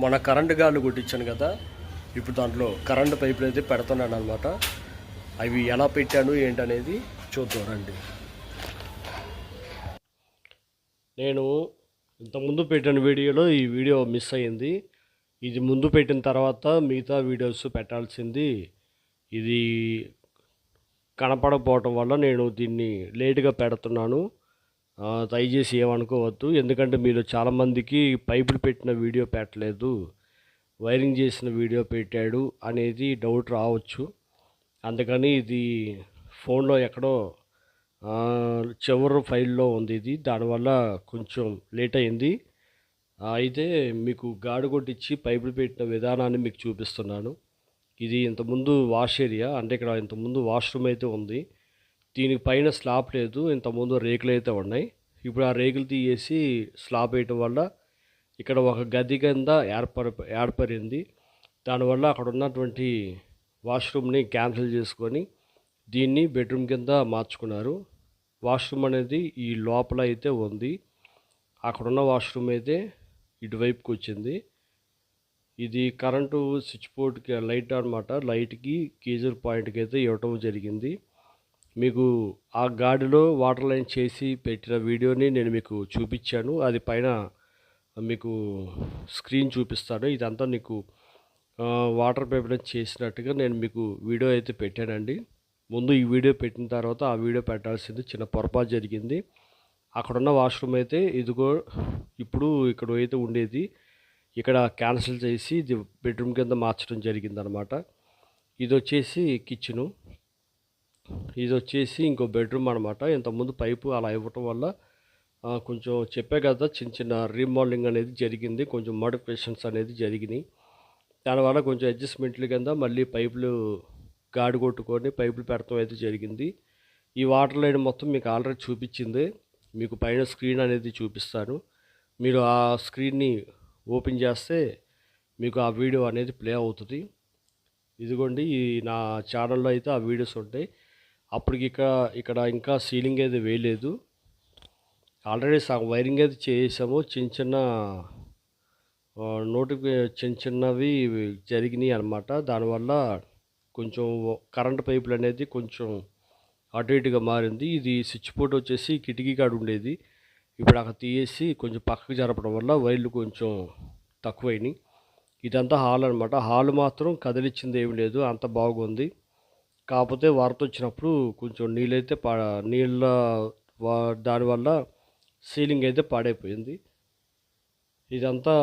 మన కరెంటు గాలు కొట్టించాను కదా ఇప్పుడు దాంట్లో కరెంటు పైపులు అయితే పెడుతున్నాను అనమాట అవి ఎలా పెట్టాను ఏంటనేది చూద్దాం రండి. నేను ఇంతకుముందు పెట్టిన వీడియోలో ఈ వీడియో మిస్ అయ్యింది. ఇది ముందు పెట్టిన తర్వాత మిగతా వీడియోస్ పెట్టాల్సింది. ఇది కనపడకపోవటం వల్ల నేను దీన్ని లేటుగా పెడుతున్నాను. దయచేసి ఏమనుకోవద్దు. ఎందుకంటే మీరు చాలామందికి పైపులు పెట్టిన వీడియో పెట్టలేదు. వైరింగ్ చేసిన వీడియో పెట్టాడు అనేది డౌట్ రావచ్చు. అందుకని ఇది ఫోన్లో ఎక్కడో చివరి ఫైల్లో ఉంది ఇది. దానివల్ల కొంచెం లేట్ అయింది. అయితే మీకు గాడు కొట్టించి పైపులు పెట్టిన విధానాన్ని మీకు చూపిస్తున్నాను. ఇది ఇంతకుముందు వాష్ ఏరియా అంటే ఇక్కడ ఇంతకుముందు వాష్రూమ్ అయితే ఉంది. దీనికి పైన స్లాబ్ లేదు. ఇంతకుముందు రేకులు అయితే ఉన్నాయి. ఇప్పుడు ఆ రేకులు తీసేసి స్లాబ్ వేయటం వల్ల ఇక్కడ ఒక గది కింద ఏర్పర ఏర్పడింది. దానివల్ల అక్కడ ఉన్నటువంటి వాష్రూమ్ని క్యాన్సిల్ చేసుకొని దీన్ని బెడ్రూమ్ కింద మార్చుకున్నారు. వాష్రూమ్ అనేది ఈ లోపల అయితే ఉంది. అక్కడున్న వాష్రూమ్ అయితే ఇటువైపుకి వచ్చింది. ఇది కరెంటు స్విచ్ బోర్డ్కి లైట్ అనమాట లైట్కి గీజర్ పాయింట్కి అయితే ఇవ్వటం జరిగింది. మీకు ఆ గాడిలో వాటర్ లైన్ చేసి పెట్టిన వీడియోని నేను మీకు చూపించాను. అది పైన మీకు స్క్రీన్ చూపిస్తాను. ఇదంతా నీకు వాటర్ పేపర్ చేసినట్టుగా నేను మీకు వీడియో అయితే పెట్టానండి. ముందు ఈ వీడియో పెట్టిన తర్వాత ఆ వీడియో పెట్టాల్సింది చిన్న పొరపాటు జరిగింది. అక్కడున్న వాష్రూమ్ అయితే ఇదిగో ఇప్పుడు ఇక్కడ అయితే ఉండేది. ఇక్కడ క్యాన్సిల్ చేసి ఇది బెడ్రూమ్ కింద మార్చడం జరిగిందనమాట. ఇది వచ్చేసి కిచెను. ఇది వచ్చేసి ఇంకో బెడ్రూమ్ అనమాట ఇంతకుముందు పైపు అలా ఇవ్వటం వల్ల కొంచెం చెప్పే కదా చిన్న చిన్న రీమోడలింగ్ అనేది జరిగింది. కొంచెం మోడిఫికేషన్స్ అనేది జరిగినాయి. దానివల్ల కొంచెం అడ్జస్ట్మెంట్లు కింద మళ్ళీ పైపులు గాడి కొట్టుకొని పైపులు పెడతాం అయితే జరిగింది. ఈ వాటర్ లైన్ మొత్తం మీకు ఆల్రెడీ చూపించింది. మీకు పైన స్క్రీన్ అనేది చూపిస్తాను. మీరు ఆ స్క్రీన్ని ఓపెన్ చేస్తే మీకు ఆ వీడియో అనేది ప్లే అవుతుంది. ఇదిగోండి ఈ నా ఛానల్లో అయితే ఆ వీడియోస్ ఉంటాయి. అప్పటికి ఇక్కడ ఇక్కడ ఇంకా సీలింగ్ అయితే వేయలేదు. ఆల్రెడీ సగం వైరింగ్ అయితే చేసాము. చిన్న చిన్న నోటిఫి చిన్న చిన్నవి జరిగినాయి అనమాట దానివల్ల కొంచెం కరెంట్ పైపులు అనేది కొంచెం అటు ఇటుగా మారింది. ఇది స్విచ్ బోర్డ్ వచ్చేసి కిటికీ కాడ ఉండేది. ఇప్పుడు అక్కడ తీసేసి కొంచెం పక్కకు జరపడం వల్ల వైర్లు కొంచెం తక్కువైనాయి. ఇదంతా హాల్ అనమాట హాల్ మాత్రం కదిలిచ్చింది ఏమి లేదు. అంత బాగుంది. కాకపోతే వరద వచ్చినప్పుడు కొంచెం నీళ్ళైతే పా నీళ్ళ వా- దానివల్ల సీలింగ్ అయితే పాడైపోయింది. ఇదంతా